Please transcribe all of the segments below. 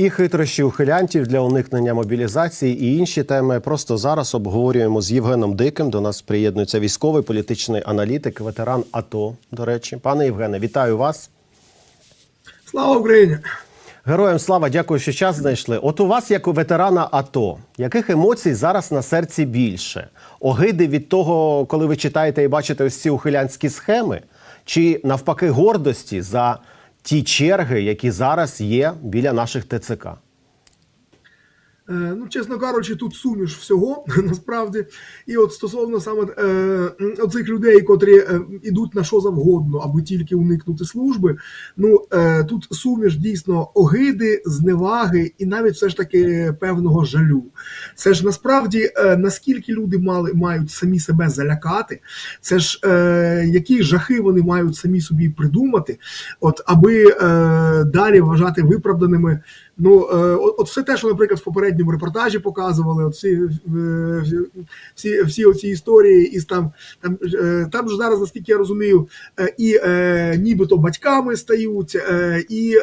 І хитрощі ухилянтів для уникнення мобілізації і інші теми просто зараз обговорюємо з Євгеном Диким. До нас приєднується військовий політичний аналітик, ветеран АТО. До речі, пане Євгене, вітаю вас. Слава Україні! Героям слава, дякую, що час знайшли. От у вас, як у ветерана АТО, яких емоцій зараз на серці більше? Огиди від того, коли ви читаєте і бачите ось ці ухилянські схеми, чи навпаки гордості за ті черги, які зараз є біля наших ТЦК? Е, Ну, чесно кажучи, тут суміш всього насправді. І от стосовно саме е, оцих людей, котрі е, ідуть на що завгодно, аби тільки уникнути служби. Ну е, тут суміш дійсно огиди, зневаги і навіть все ж таки певного жалю. Це ж насправді е, наскільки люди мали мають самі себе залякати, це ж е, які жахи вони мають самі собі придумати, от аби е, далі вважати виправданими. Ну, е, от, все те, що, наприклад, в попередньому репортажі показували, от всі, е, всі, всі оці історії, із там, там, е, там ж зараз, наскільки я розумію, і нібито батьками стають, і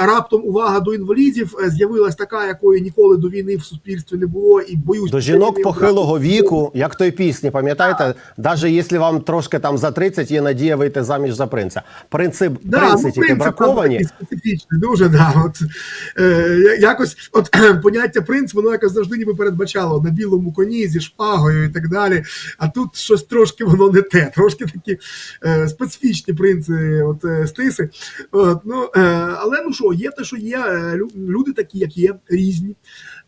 раптом увага до інвалідів з'явилась така, якої ніколи до війни в суспільстві не було, і боюсь До жінок похилого віку, як той пісні, пам'ятаєте, навіть якщо вам трошки там за 30, є надія вийти заміж за принца. Принцип Да, принци ну, принцип браковані. специфічний, дуже да. От, е, якось от поняття принц, воно якось завжди ніби передбачало на білому коні зі шпагою і так далі. А тут щось трошки воно не те, трошки такі е, специфічні принци, от е, стиси. От, ну, е, але ну що, є те, що є. е, Люди такі, як є, різні.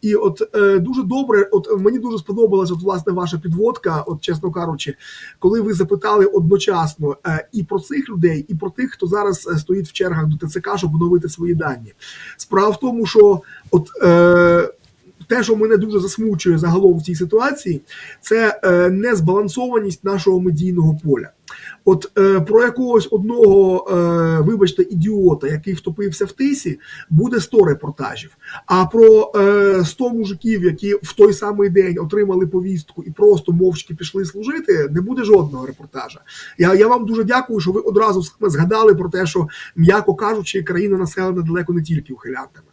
І от е, дуже добре, от мені дуже сподобалася от, власне ваша підводка, от чесно кажучи, коли ви запитали одночасно е, і про цих людей, і про тих, хто зараз е, стоїть в чергах до ТЦК, щоб оновити свої дані. Справа в тому, що от. Е, те, що мене дуже засмучує загалом в цій ситуації, це е, незбалансованість нашого медійного поля. От е, про якогось одного, е, вибачте, ідіота, який втопився в тисі, буде 100 репортажів. А про е, 100 мужиків, які в той самий день отримали повістку і просто мовчки пішли служити, не буде жодного репортажа. Я, я вам дуже дякую, що ви одразу згадали про те, що, м'яко кажучи, країна населена далеко не тільки ухилянтами.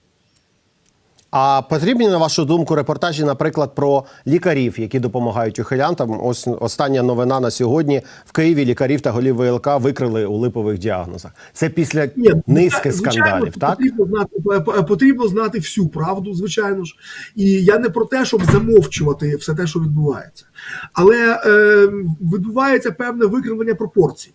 А потрібні, на вашу думку, репортажі, наприклад, про лікарів, які допомагають ухилянтам. Ось остання новина на сьогодні в Києві лікарів та голів ВЛК викрили у липових діагнозах. Це після Ні, низки звичайно, скандалів, так? Потрібно знати, п- п- потрібно знати всю правду, звичайно ж. І я не про те, щоб замовчувати все те, що відбувається. Але е, відбувається певне викривлення пропорцій.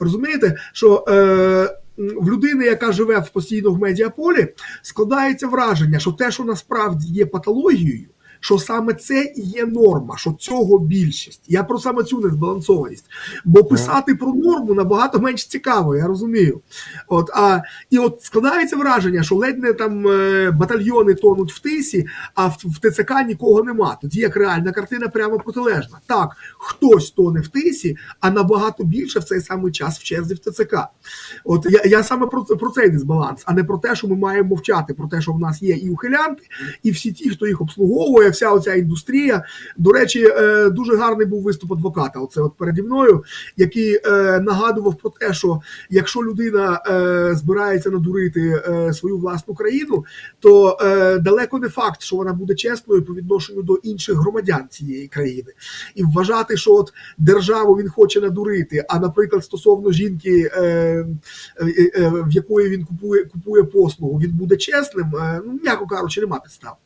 Розумієте, що е, в людини, яка живе постійно в медіаполі, складається враження, що те, що насправді є патологією, що саме це і є норма, що цього більшість. Я про саме цю незбалансованість. Бо писати про норму набагато менш цікаво, я розумію. От, а, і от складається враження, що ледь не там е, батальйони тонуть в тисі, а в, в ТЦК нікого нема. Тоді як реальна картина прямо протилежна. Так, хтось тоне в тисі, а набагато більше в цей самий час в черзі в ТЦК. От я, я саме про, це- про цей дисбаланс, а не про те, що ми маємо мовчати, про те, що в нас є і ухилянти, і всі ті, хто їх обслуговує, вся оця індустрія. До речі, е, дуже гарний був виступ адвоката. Оце от переді мною, який е, нагадував про те, що якщо людина е, збирається надурити свою власну країну, то далеко не факт, що вона буде чесною по відношенню до інших громадян цієї країни, і вважати, що от державу він хоче надурити. А наприклад, стосовно жінки, в якої він купує купує послугу, він буде чесним. Ну м'яко кажучи, нема підстав.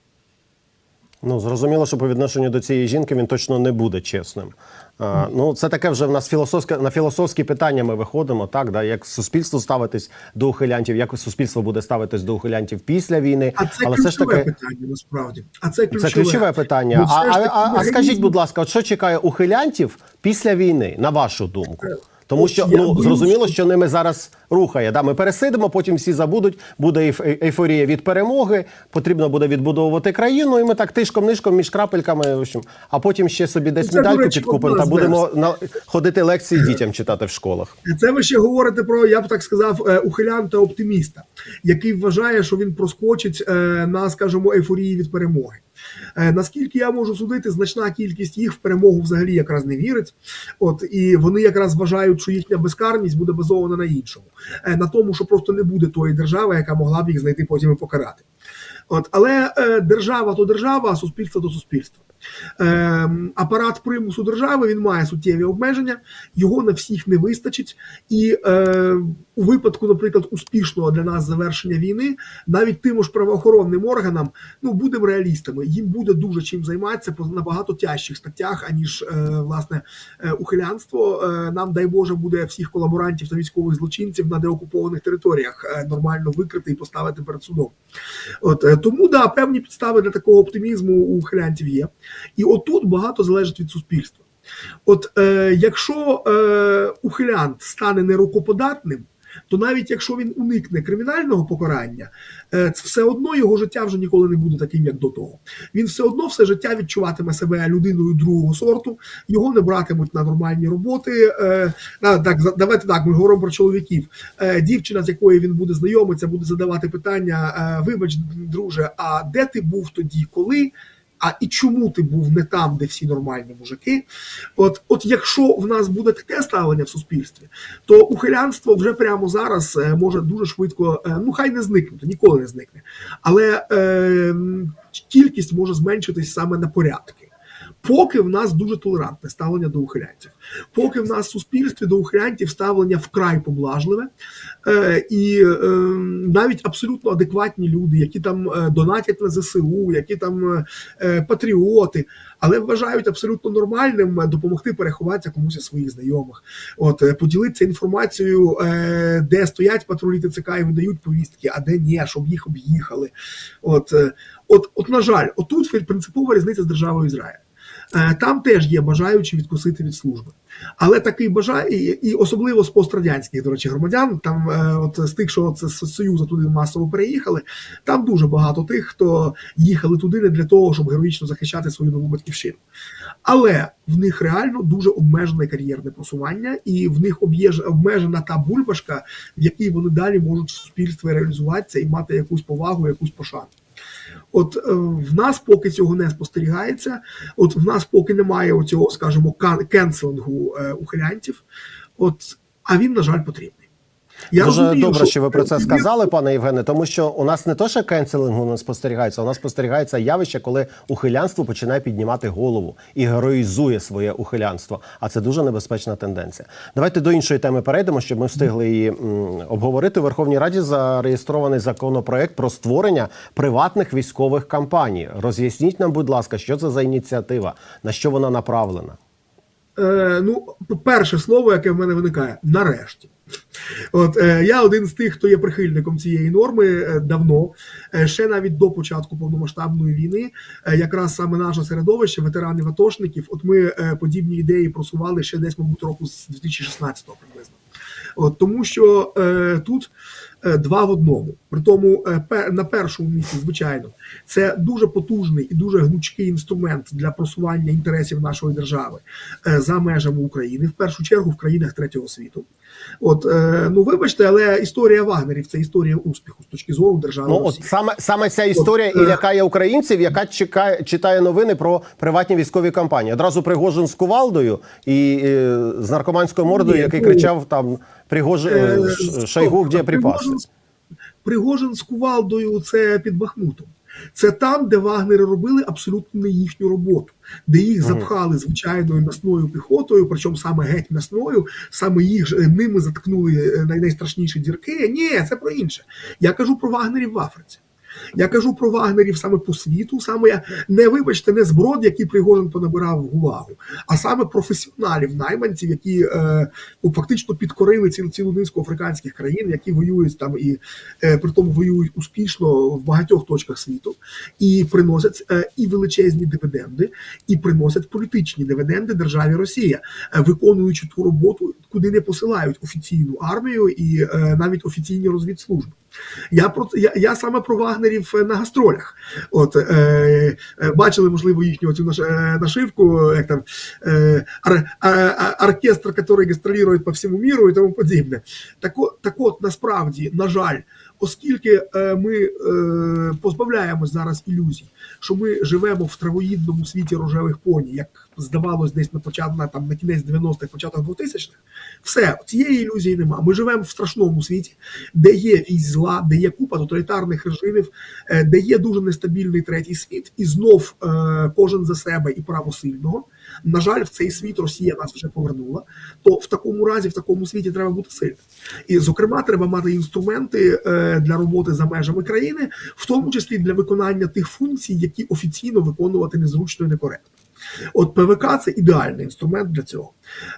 Ну зрозуміло, що по відношенню до цієї жінки він точно не буде чесним. А, ну це таке вже в нас філософське на філософські питання. Ми виходимо, так да як суспільство ставитись до ухилянтів, як суспільство буде ставитись до ухилянтів після війни. А це Але все ж таки питання насправді. А це ключове, це ключове питання. Бо А, а, таки а, а скажіть, будь ласка, от що чекає ухилянтів після війни, на вашу думку? Тому що ну зрозуміло, що- ними зараз рухає. Да, ми пересидимо, потім всі забудуть. Буде ейф- ейфорія від перемоги. Потрібно буде відбудовувати країну, і ми так тишком-нишком між крапельками. В общем, а потім ще собі десь Це, медальку речі, підкупимо та будемо на ходити лекції дітям читати в школах. Це ви ще говорите про, я б так сказав, е, ухилянта оптиміста, який вважає, що він проскочить е, на, скажімо, ейфорії від перемоги. Е, Наскільки я можу судити, значна кількість їх в перемогу взагалі якраз не вірить. От і вони якраз вважають, що їхня безкарність буде базована на іншому, Е, на тому, що просто не буде тої держави, яка могла б їх знайти потім і покарати. От, але е, держава то держава, а суспільство то суспільство. Е, апарат примусу держави він має суттєві обмеження, його на всіх не вистачить. І е, у випадку, наприклад, успішного для нас завершення війни, навіть тим ж правоохоронним органам, ну будемо реалістами, їм буде дуже чим займатися по набагато тяжчих статтях, аніж е, власне е, ухилянство. Е, нам дай Боже буде всіх колаборантів та військових злочинців на деокупованих територіях е, нормально викрити і поставити перед судом. От е, тому да, певні підстави для такого оптимізму у ухилянтів є. І отут багато залежить від суспільства. От е, якщо е, ухилянт стане нерукоподатним, то навіть якщо він уникне кримінального покарання, е, все одно його життя вже ніколи не буде таким, як до того. Він все одно все життя відчуватиме себе людиною другого сорту, його не братимуть на нормальні роботи. Е, так, давайте так, ми говоримо про чоловіків. Е, дівчина, з якою він буде знайомитися, буде задавати питання: е, вибач, друже, а де ти був тоді, коли? А і чому ти був не там, де всі нормальні мужики? От, от якщо в нас буде таке ставлення в суспільстві, то ухилянство вже прямо зараз е, може дуже швидко, е, ну хай не зникнути, ніколи не зникне. Але е, кількість може зменшитись саме на порядки. Поки в нас дуже толерантне ставлення до ухилянців, поки в нас в суспільстві до ухилянтів ставлення вкрай поблажливе, е, і е, навіть абсолютно адекватні люди, які там е, донатять на ЗСУ, які там е, патріоти, але вважають абсолютно нормальним е, допомогти переховатися комусь із своїх знайомих. От е, поділитися інформацією, е, де стоять патрулі ТЦК і видають повістки, а де ні, щоб їх об'їхали. От, е, от, от, на жаль, отут принципова різниця з державою Ізраїль. Е, Там теж є бажаючі відкусити від служби. Але такий бажає, і, особливо з пострадянських, до речі, громадян, там е, от з тих, що от з Союзу туди масово переїхали, там дуже багато тих, хто їхали туди не для того, щоб героїчно захищати свою нову батьківщину. Але в них реально дуже обмежене кар'єрне просування, і в них обмежена та бульбашка, в якій вони далі можуть в суспільстві реалізуватися і мати якусь повагу, якусь пошану. От е, в нас поки цього не спостерігається. От в нас поки немає оцього, скажімо, кенселингу е, ухилянтів. От, а він, на жаль, потрібний. Я Дуже розумію, добре, що ви про це сказали, пане Євгене, тому що у нас не то, що кенселингу не спостерігається, у нас спостерігається явище, коли ухилянство починає піднімати голову і героїзує своє ухилянство. А це дуже небезпечна тенденція. Давайте до іншої теми перейдемо, щоб ми встигли її обговорити. У Верховній Раді зареєстрований законопроект про створення приватних військових кампаній. Роз'ясніть нам, будь ласка, що це за ініціатива, на що вона направлена. Е, ну, перше слово, яке в мене виникає, нарешті. От е, я один з тих, хто є прихильником цієї норми е, давно, е, ще навіть до початку повномасштабної війни, е, якраз саме наше середовище, ветеранів атошників, от ми е, подібні ідеї просували ще десь, мабуть, року з 2016-го приблизно. От, тому що е, тут два в одному. При тому е, на першому місці, звичайно, це дуже потужний і дуже гнучкий інструмент для просування інтересів нашої держави е, за межами України, в першу чергу в країнах третього світу. От е, ну вибачте, але історія Вагнерів це історія успіху з точки зору держави. Ну, от саме саме ця історія і От, е, лякає українців, яка чекає, читає новини про приватні військові кампанії. Одразу Пригожин з кувалдою і е, з наркоманською мордою, Ні, який ну, кричав там Пригожин Е, е, Ш- стоп, Шойгу, де Пригожин Пригожин з кувалдою це під Бахмутом. Це там, де вагнери робили абсолютно не їхню роботу, де їх запхали звичайною м'ясною піхотою, причому саме геть м'ясною, саме їх е, ними заткнули е, найстрашніші дірки. Ні, це про інше. Я кажу про вагнерів в Африці. Я кажу про вагнерів саме по світу, саме не вибачте, не зброд, який Пригожин понабирав в увагу, а саме професіоналів, найманців, які е, ну, фактично підкорили цілу цілу низку африканських країн, які воюють там і е, при тому воюють успішно в багатьох точках світу, і приносять е, і величезні дивіденди, і приносять політичні дивіденди державі Росія, е, виконуючи ту роботу, куди не посилають офіційну армію і е, навіть офіційні розвідслужби. Я про я, я саме про вагнерів е, на гастролях. От е, е, бачили, можливо, їхню цю наш, е, нашивку, як там е, ар, а, а, оркестр, який гастролює по всьому міру і тому подібне. Так, так от насправді, на жаль, оскільки е, ми е, позбавляємось зараз ілюзій, що ми живемо в травоїдному світі рожевих поні, як здавалось десь на початку там на кінець 90-х, початок 2000-х, все цієї ілюзії нема. Ми живемо в страшному світі, де є вісь зла, де є купа тоталітарних режимів, е, де є дуже нестабільний третій світ, і знов кожен за себе і право сильного. На жаль, в цей світ Росія нас вже повернула. То в такому разі, в такому світі треба бути сильним. І, зокрема, треба мати інструменти е, для роботи за межами країни, в тому числі для виконання тих функцій, які офіційно виконувати незручно і некоректно. От ПВК це ідеальний інструмент для цього.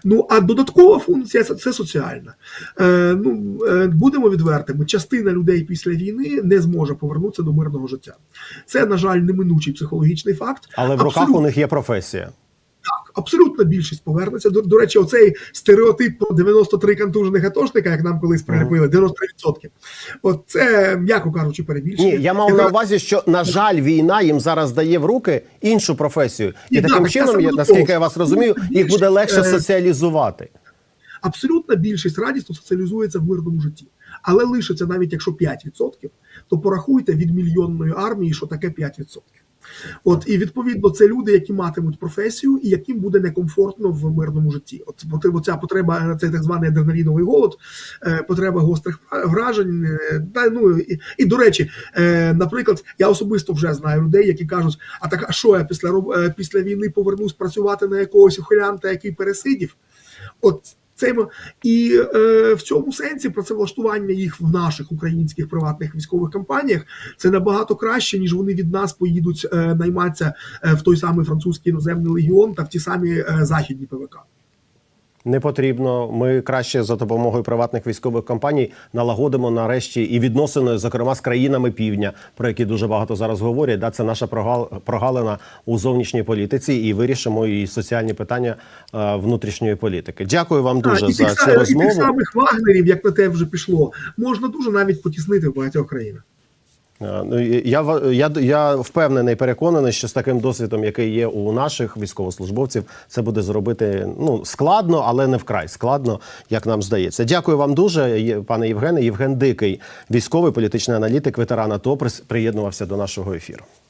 Ну а додаткова функція це, соціальна. Е, ну е, будемо відвертими. Частина людей після війни не зможе повернутися до мирного життя. Це, на жаль, неминучий психологічний факт. Але в руках у них є професія. Абсолютна більшість повернеться. До, до речі, оцей стереотип про 93 контужених атошника, як нам колись прилепили, 93%. От це, м'яко кажучи, перебільшення. Ні, я мав на увазі, що на жаль, війна їм зараз дає в руки іншу професію, і Ні, таким так, чином, я- наскільки я вас розумію, їх буде легше Е, соціалізувати. абсолютна більшість радісно соціалізується в мирному житті. Але лишиться навіть якщо 5%, то порахуйте від мільйонної армії, що таке 5%. От і відповідно це люди, які матимуть професію і яким буде некомфортно в мирному житті. От ця потреба, це так званий адреналіновий голод, е, потреба гострих вражень. е, Та ну і, і до речі, е, наприклад, я особисто вже знаю людей, які кажуть: а так, а що я після після війни повернусь працювати на якогось ухилянта, який пересидів? От це і е, в цьому сенсі працевлаштування їх в наших українських приватних військових компаніях це набагато краще, ніж вони від нас поїдуть е, найматися е, в той самий французький іноземний легіон та в ті самі е, західні ПВК. Не потрібно. Ми краще за допомогою приватних військових компаній налагодимо нарешті і відносини, зокрема з країнами півдня, про які дуже багато зараз говорять. Да, це наша прогал- прогалина у зовнішній політиці, і вирішимо і соціальні питання е, внутрішньої політики. Дякую вам дуже і, за цю са- і розмову. тих самих вагнерів, як на те вже пішло, можна дуже навіть потіснити в багатьох країнах. Ну, я, я, я впевнений, переконаний, що з таким досвідом, який є у наших військовослужбовців, це буде зробити ну складно, але не вкрай складно, як нам здається. Дякую вам дуже, пане Євгене. Євген Дикий, військовий політичний аналітик, ветеран АТО, приєднувався до нашого ефіру.